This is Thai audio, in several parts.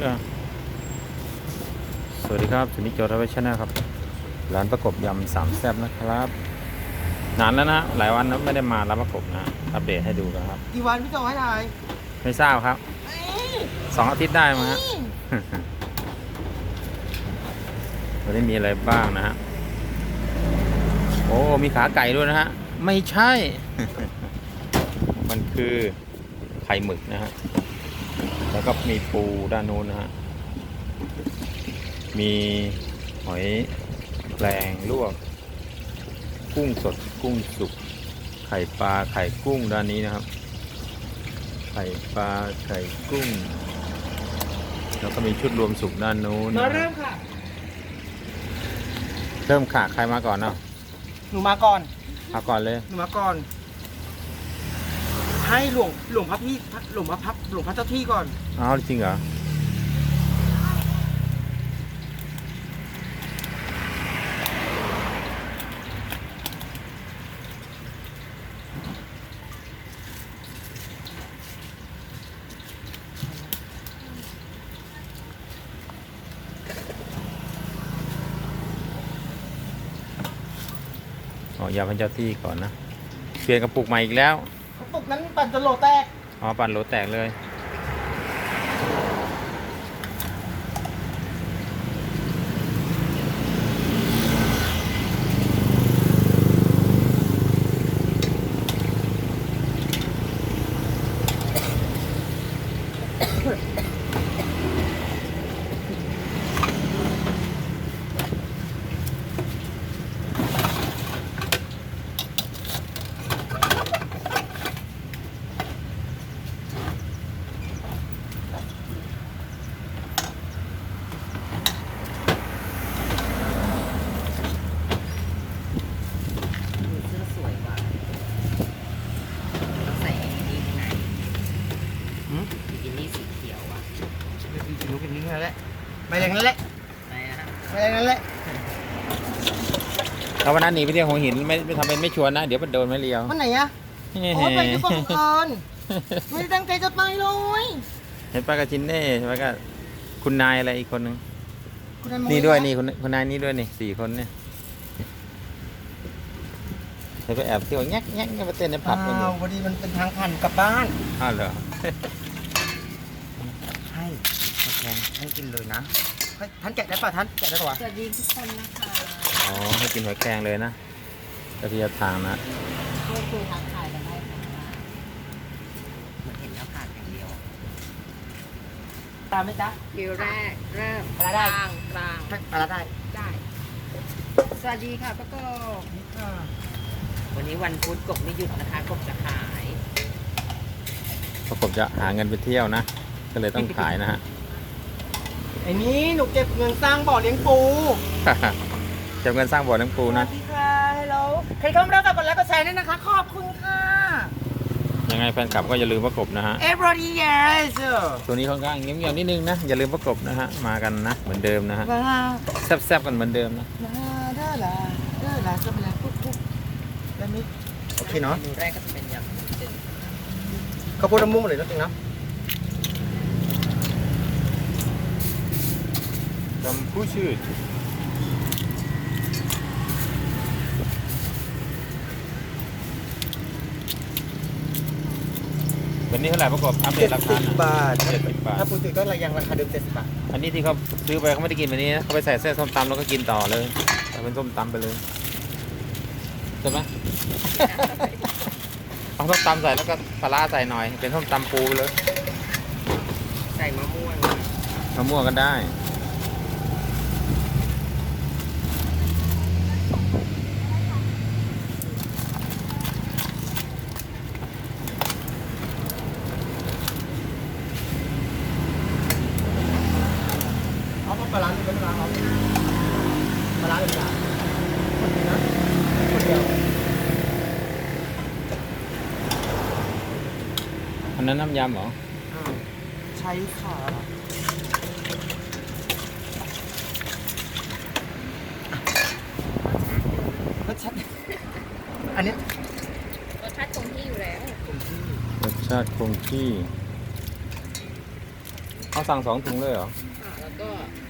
เหรอสวัสดีครับสุนิจโจรวัชนะครับ ร้านประกบยำสามแซ่บนะครับ นานแล้วนะ หลายวันแล้วไม่ได้มาร้านประกบนะ อัปเดตให้ดูกันครับ กี่วันพี่โจให้ทายไม่ทราบครับสองอาทิตย์ได้มั้งฮะวันนี้มีอะไรบ้างนะฮะ โอ้ มีขาไก่ด้วยนะฮะ ไม่ใช่ มันคือไข่หมึกนะฮะ แล้วก็มีปูด้านนู้นนะฮะ มีหอยแปลงลวก กุ้งสดกุ้งสุก ไข่ปลาไข่กุ้งด้านนี้นะครับ ไข่ปลาไข่กุ้ง แล้วก็มีชุดรวมสุกด้านนู้นมานะเริ่มค่ะ เริ่มขาใครมาก่อนเนาะหนูมาก่อนเอาก่อนเลย หนูมาก่อน ให้หลวงหลวงพระพี่หลวงพระพับหลวงพระเจ้าที่ก่อนเอาวจริงเหรออ๋อยาพันเจ้าที่ก่อนนะ เปลี่ยนกระปุกใหม่อีกแล้ว กระปุกนั้นปั่นจนโลแตก อ๋อปั่นโหลแตกเลย เสื้อสวยว่ะใส่บิกินี่ข้างใน หืม บิกินี่สีเขียวอะ หนูกินนี้นั่นแหละไปแรงนั่นแหละ อะไรนะฮะ ไปแรงนั่นแหละ ถ้า วันนั้นหนีไปเที่ยวหัวหินไม่ไม่ทำเป็นไม่ชวนนะ เดี๋ยวมันโดนไม่เลียววันไหนอะโอ้ยไปด้วยความบังเอิญไม่ได้ตั้งใจจะไปเลยเห็นป้ากับจินเน่ใช่ไหมก็คุณนายอะไรอีกคนนึงคุณนายมนี่ด้วยนี่คุณคุณนายนี่ด้วยนี่สี่คนเนี่ยเห็นไปแอบเที่ยวแง๊กแง๊กแง๊กไปเต้นในผับกันออ้ายู่วพอดีมันเป็นทางผ่านกลับบ้านอ้าวเหรอให้โอเคท่านกินเลยนะเฮ้ยท่านแกะได้ป่ะท่านแกะได้ป่ะวะสวัสดีทุกคนนะคะ อ๋อให้กินหอยแครงเลยนะกระเทียมทางนะช่วยคุยทักทายกันได้ค่ะเหมือนเห็นหน้าผากอย่างเดียว ตามไหมจ๊ะคิวแรกเริ่มอะไรได้กลางกลางอะไรได้ได้ สวัสดีค่ะป้ากบอ่าวันนี้วันพุธกบไม่หยุดนะคะกบจะขายเพราะผมจะหาเงินไปเที่ยวนะ ก็เลยต้องขายนะฮะ ไอ้นี่หนูเก็บเงินสร้างบ่อเลี้ยงปูเก็บเงินสร้างบ่อน้ำปูสวันะสดีค่ะฮัลโหลใครเข้ามาแล้วกับกดไลค์กดแชร์ด้วยนะคะ ขอบคุณค่ะยังไงแฟนคลับก็อย่าลืมประกบนะฮะ everybody yes ตัวนี้ค่อนข้างเงียบๆนิดนึงนะอย่าลืมประกบนะฮะมากันนะเหมือนเดิมนะฮะลาลาแซ่บๆกันเหมือนเดิมนะลาลาลาลาลาจะมาแล้วปุ๊บปุ๊บแล้วนี่โอเคเนาะเมนูแรกก็จะเป็นยำวุ้นเส้นข้าวโพดน้ำมุ้งเลยนะจริงนะจำผู้ชื่อ วันนี้เท่าไหร่ประกบอัปเดเจ็ตดราสิคาบนะบาท เจ็ดสิบบาท ถ้าปกติก็ยังราคาเดิมเจ็ดสิบบาท อันนี้ที่เขาซื้อไปเขาไม่ได้กินวันนี้นะเขาไปใส่เส้นส้มตำแล้วก็กินต่อเลยใส่เป็นส้มตำไปเลยใช่ไหม เอาส้มตำใส่แล้วก็ปลาร้าใส่หน่อย เป็นส้มตำปูไปเลยใส่มะม่วงมะม่วงก็ได้ ปลาร้าหนึ่งเป็นปลาร้าเอาปลาร้าหนึ่งปลาคนเดียวนะคนเดียวอันนั้นน้ำยำเหรอ อ่าใช้ค่ะรสชาติอันนี้รสชาติคงที่อยู่แล้ว รสชาติคงที่ เขาสั่งสองถุงเลยเหรอ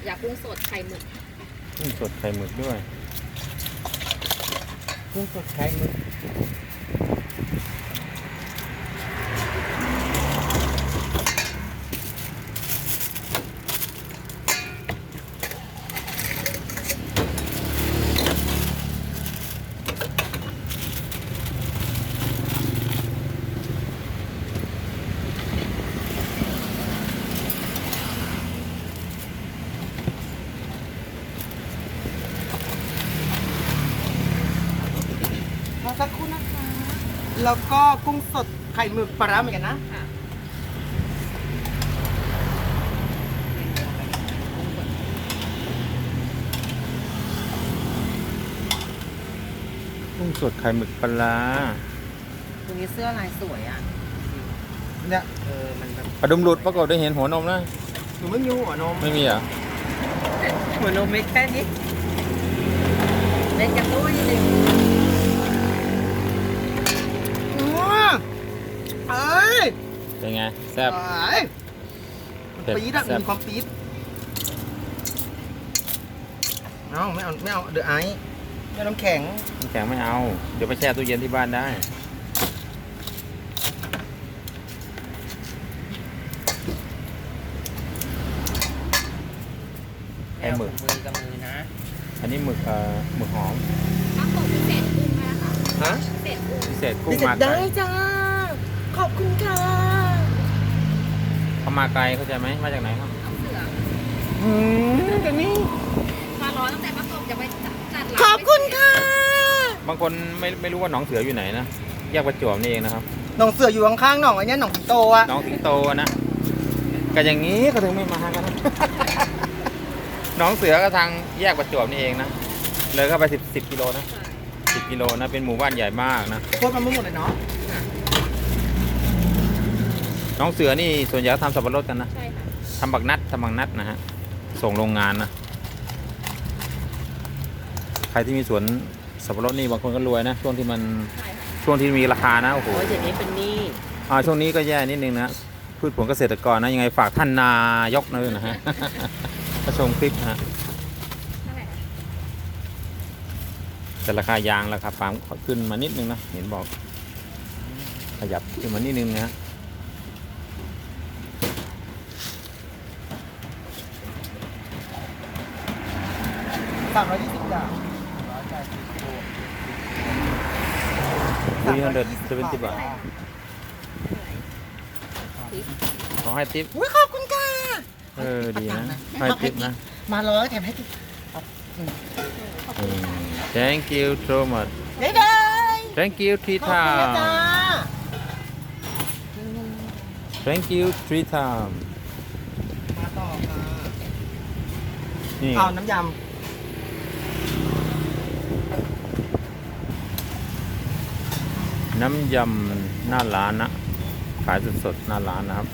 ค่ะแล้วก็ยากุ้งสดไข่หมึกกุ้งสดไข่หมึกด้วยกุ้งสดไข่หมึก สักครู่นะคะ แล้วก็กุ้งสดไข่หมึกปลาร้าเหมือนกันนะค่ะกุ้งสดไข่หมึกปลาร้าตรงนี้เสื้อลายสวยอะ เนี่ยเออมันแบบปลาดุมหลุดปรากฏได้เห็นหัวนมนะหนูไม่มีหัวนมไม่มีเหรอหัวนมไม่แค่นี้เล่นกันด้วยนิดนึง อืมเอ้ย เป็นไงแซ่บเอ้ยมันเผ็ดปี๊ดอะแซ่บมีความปี๊ดเอาไม่เอาไม่เอาเดือไอซ์ไม่น้ำแข็งน้ำแข็งไม่เอา เดี๋ยวไปแช่ตู้เย็นที่บ้านได้ไข่หมึกมือกับมือนะ อันนี้หมึกเอ่อหมึกหอมถ้าผมพิเศษกุ้งไหมคะฮะพิเศษกุ้งพิเศษกุ้งดิฉัมานไกลได้จ้า ขอบคุณค่ะ เขามาไกลเข้าใจไหมมาจากไหนครับเอาเสืออืมแต่นี่มาร้อนตั้งแต่ประกบจะไปจัดจัดร้านขอบคุณค่ะบางคนไม่ไม่รู้ว่าหนองเสืออยู่ไหนนะแยกประจวบนี่เองนะครับ หนองเสืออยู่ข้างๆหนองไอ้เนี้ยหนองสิงโตอะน้องสิงโตนะก็อย่างนี้ก็ถึงไม่มากันนะน้องเสือก็ทางแยกประจวบนี่เองนะเลยเข้าไปสิบสิบกิโลนะสิบกิโลนะเป็นหมู่บ้านใหญ่มากนะโคตรมันไม่หมดเลยเนาะ น้องเสือนี่ส่วนใหญ่ก็ทำสับปะรดกันนะใช่ค่ะทำบักนัดทำบักนัดนะฮะส่งโรงงานนะใครที่มีสวนสับปะรดนี่บางคนก็รวยนะช่วงที่มันใช่ค่ะช่วงที่มีราคานะโอ้โหโอ้ยอย่างนี้เป็นหนี้อ่าช่วงนี้ก็แย่นิดนึงนะพืชผลเกษตรกรนะยังไงฝากท่านนายกนะด้วยนะฮะก็ชมคลิปนะฮะเท่าไหร่คะแต่ราคายางราคาปาล์มขึ้นมานิดนึงนะเห็นบอก ขยับขึ้นมานิดนึงนะฮะ สามร้อยยี่สิบจ้ะร้อยแปดสิบโล370บาท ขอให้ทิปอุ้ยขอบคุณค่ะเออดีนะให้ทิปนะมาร้อยแถมให้ทิปอืม thank you so much ได้ได้ thank you three ขอบคุณนะจ้า time thank you three time มาต่อค่ะนี่ เอาน้ำย น้ำยำหน้าร้านนะ ขายสดๆหน้าร้านนะครับ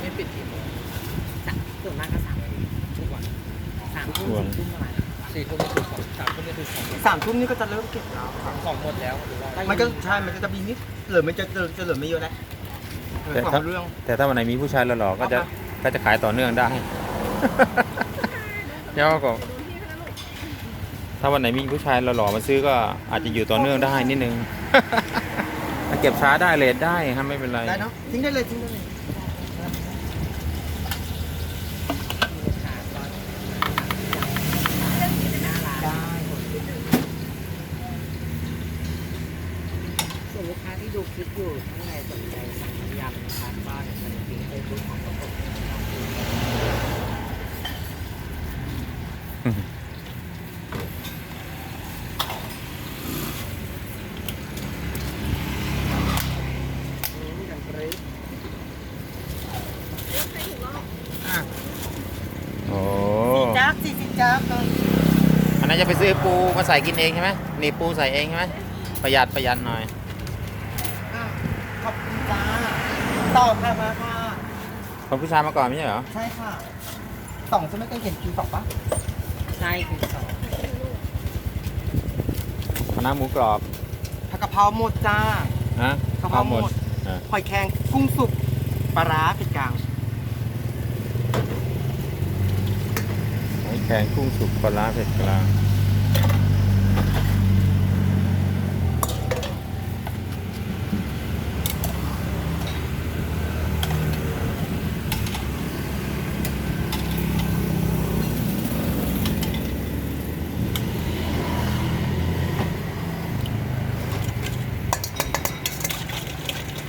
ไม่ปิดกี่โมงสามส่วนมากก็สามทุกวันสามทุ่มทุกวันสี่ทุ่มประมาณสี่ทุ่มคือของสามทุ่มนี่คือของำสามทุ่มนี่ก็จะเริ่มเก็บแล้วค่ะของหมดแล้วหรือว่ามันก็ใช่ มันก็จะมีนิดเหลือไม่จะจะจะเหลือไม่เยอะแล้วเออแต่ขอถ้างเรื่องแต่ถ้าวันไหนมีผู้ชายหล่อๆก็จะเอาก็จะขายต่อเนื่องได้เจ้าก็ ถ้าวันไหนมีผู้ชายหล่อๆมาซื้อก็อาจจะอยู่ต่อเนื่องได้นิดนึงถ้าเก็บช้าได้เลทได้ครับไม่เป็นไร ได้เนาะทิ้งได้เลยทิ้งได้เลยได้ส่วนลูกค้าที่ดูคลิปอยู่ท่านใดสนใจสั่งน้ำยำทานบ้านเนี่ยมันมีเฟซบุ๊กของประกบนี่กันปรึ๊ด อะ โอ้ จักสี่สิบจักเลย อันนั้น จะไปซื้อปูมาใส่กินเองใช่ไหมนี่ปูใส่เองใช่ไหมประหยัดประหยัดหน่อย อะขอบคุณจ้าต่อค่ะมาค่ะ คนผู้ชายมาก่อนไม่ใช่เหรอใช่ค่ะสองจะไม่เคยเห็นคิวสองปะใช่คือสองคณะหมูกรอบผักกะเพราหมดจ้าฮะกะเพราหมด อะหอยแครงกุ้งสุกปลาร้าเผ็ดกลาง หอยแครงกุ้งสุกปลาร้าเผ็ดกลาง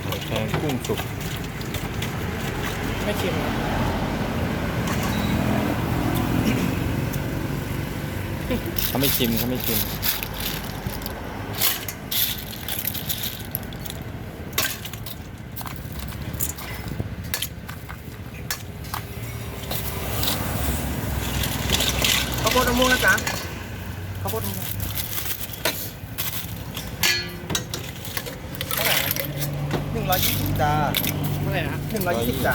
หอยแครงกุ้งสุก ไม่ชิมเขาไม่ชิมเขาไม่ชิมข้าวโพดมะม่วงนะจ๊ะข้าวโพดมะม่วงเท่าไหร่หนึ่งร้อยยี่สิบจ้าเมื่อไหร่นะหนึ่งร้อยยี่สิบจ้ะ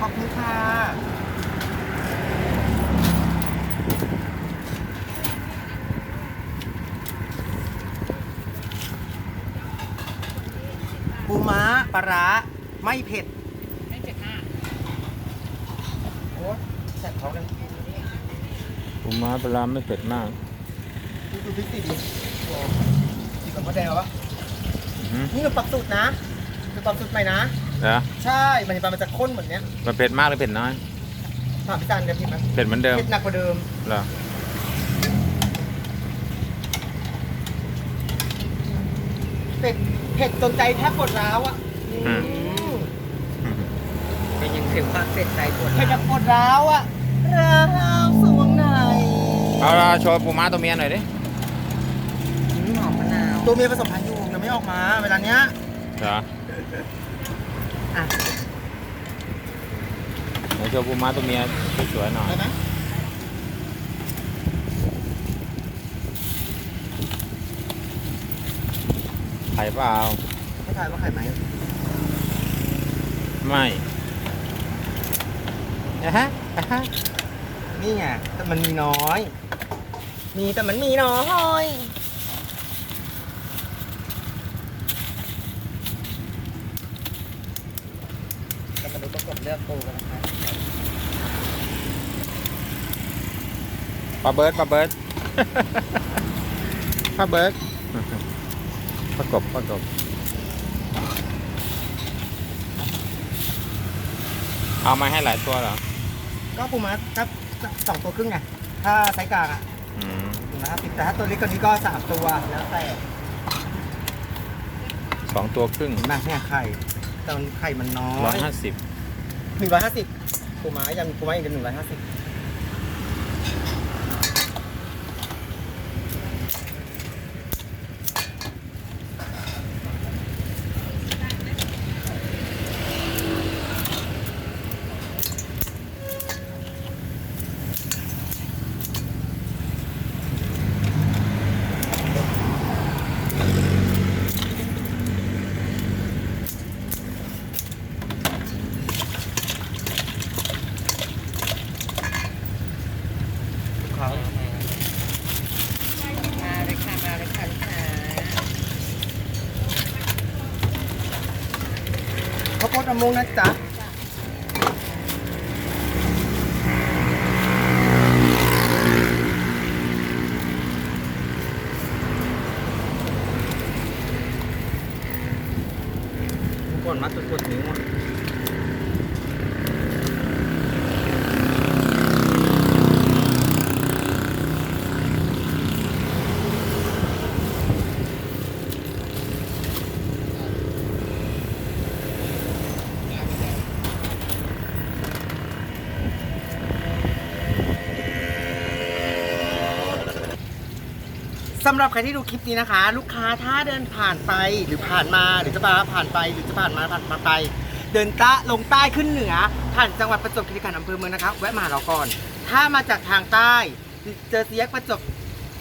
ขอบคุณค่ะ ปูม้าปลาร้าไม่เผ็ด ไม่เจ็ดห้า โอ้แสบท้องเลย ปูม้าปลาร้าไม่เผ็ดมากดูดูพริกสิดิโอ้สีแบบมะแดงเหรอวะอือหือนี่เราปรับสูตรนะคือปรับสูตรใหม่นะเหรอใช่มันจะมันจะข้นเหมือนเนี้ยมันเผ็ดมากหรือเผ็ดน้อยถามพี่จันเดี๋ยวผิดไหมเผ็ดเหมือนเดิมเผ็ดหนักกว่าเดิมเหรอเผ็ดเผ็ดจนใจแทบปวดร้าวอะอืมอืมเป็นยัง ถึงความเสร็จใจปวดเผ็ดแบบปวดร้าวอะร้าวสวงในเอาละโชว์ปูม้าตัวเมียหน่อยดิหอมมะนาวตัวเมียผสมพันธุ์อยู่ยังไม่ออกมา เวลาเนี้ยเหรออะไหนโชว์ปูม้าตัวเมียสวยๆหน่อยได้ไหมไข่เปล่าให้ทายว่าไข่ไหมไม่ อะฮะอะฮะนี่ไงแต่มันมีน้อย มีแต่มันมีน้อยจะมาดูประกบเลือกปูกันนะคะปลาเบิร์ดปลาเบิร์ดปลาเบิร์ดประกบประกบเอามาให้หลายตัวเหรอ ก็ปูม้าก็สองตัวครึ่งไงถ้าไซส์กลางอะอืมถูกนะครับแต่ถ้าตัวเล็กกว่านี้ก็สามตัวแล้วแต่สองตัวครึ่งเห็นไหมเนี่ยไข่แต่มันไข่มันน้อร้อยยห้าสิบหนึ่งร้อยห้าสิบปูม้ายังปูม้าอีกหนึ่งร้อยห้าสิบ เขามาเลยค่ะมาเลยค่ะลูกค้า ข้าวโพดมะม่วงนะจ๊ะทุกคนมาตุดกดนิ้วอะ สำหรับใครที่ดูคลิปนี้นะคะ ลูกค้าถ้าเดินผ่านไปหรือผ่านมาหรือจะมาผ่านไปหรือจะผ่านมาผ่านมาไป เดินใต้ลงใต้ขึ้นเหนือ ผ่านจังหวัดประจวบคีรีขันธ์อำเภอเมืองนะครับแวะมาหาเราก่อน ถ้ามาจากทางใต้ เจอสี่แยกประจวบ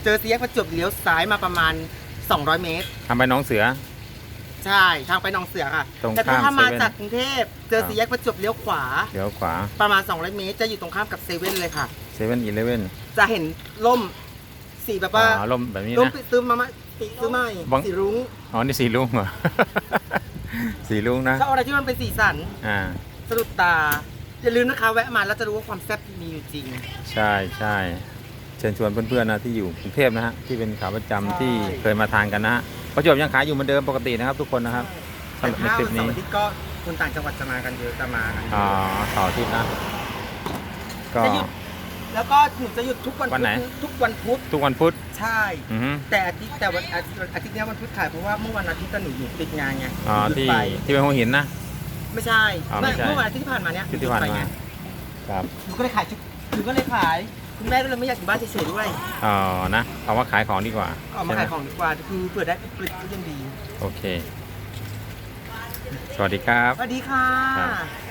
เจอสี่แยกประจวบเลี้ยวซ้ายมาประมาณ 200 เมตร ทำไปน้องเสือ ใช่ทางไปหนองเสือค่ะ ตรงแต่ข้ามถ้ามาเซเว่น จากกรุงเทพเจอครับสี่แยกประจวบเลี้ยวขวา เดี๋ยวขวาประมาณ 200 เมตร จะอยู่ตรงข้ามกับเซเว่นเลยค่ะ เซเว่นอีเลเว่นจะเห็นล่ม สีแบบว่าอ๋อลมแบบนี้ล่มนะ ปิดซื้อมาไหมปิดซื้อใหม่บัง สีรุ้งอ๋อ นี่สีลุงเหรอ สีลุงนะ ชอบอะไรที่มันเป็นสีสันอ่า สะดุดตาอย่าลืมนะคะแวะมาแล้วจะรู้ว่าความแซ่บมีอยู่จริง ใช่ใช่เชิญชวนเพื่อนๆนะที่อยู่กรุงเทพนะฮะที่เป็นขาประจำใช่ ที่เคยมาทานกันนะฮะประจวบยังขายอยู่เหมือนเดิมปกตินะครับ ทุกคนนะครับแต่สำหรับในถ้าคลิปวันเสานี้ร์อาทิตย์ก็คนต่างจังหวัดจะมากันเยอะจะมากันเยอ๋ออะ เสาร์อาทิตย์นะ ก็ จะหยุด แล้วก็หนูจะหยุดทุกวันวันไหน พุธทุกวันพุธทุกวันพุธใช่ อือฮึแต่อาทิตย์แต่วันอาทิตย์อาทิตย์เนี้ยวันพุธขายเพราะว่าเมื่อวันอาทิตย์ตอนหนูอยู่ติดงานไงอ๋อหยุดที่ไปที่เป็นหัวหินนะ ไม่ใช่อ๋อไม่ใช่ เมื่อวันอาทิตย์ที่ผ่านมาเนี้ยที่ที่ผ่านหยุดไปมาไงครับหนูก็เลยขายชุดหนูก็เลยขายคุณแม่ก็เลยไม่อยากอยู่บ้านเฉยๆด้วยอ๋อนะเอาว่าขายของดีกว่าก็เอามาใช่ไหขายของดีกว่าคือเผื่อได้ผลิตก็ยังดีโอเค สวัสดีครับ สวัสดีค่ะ ครับ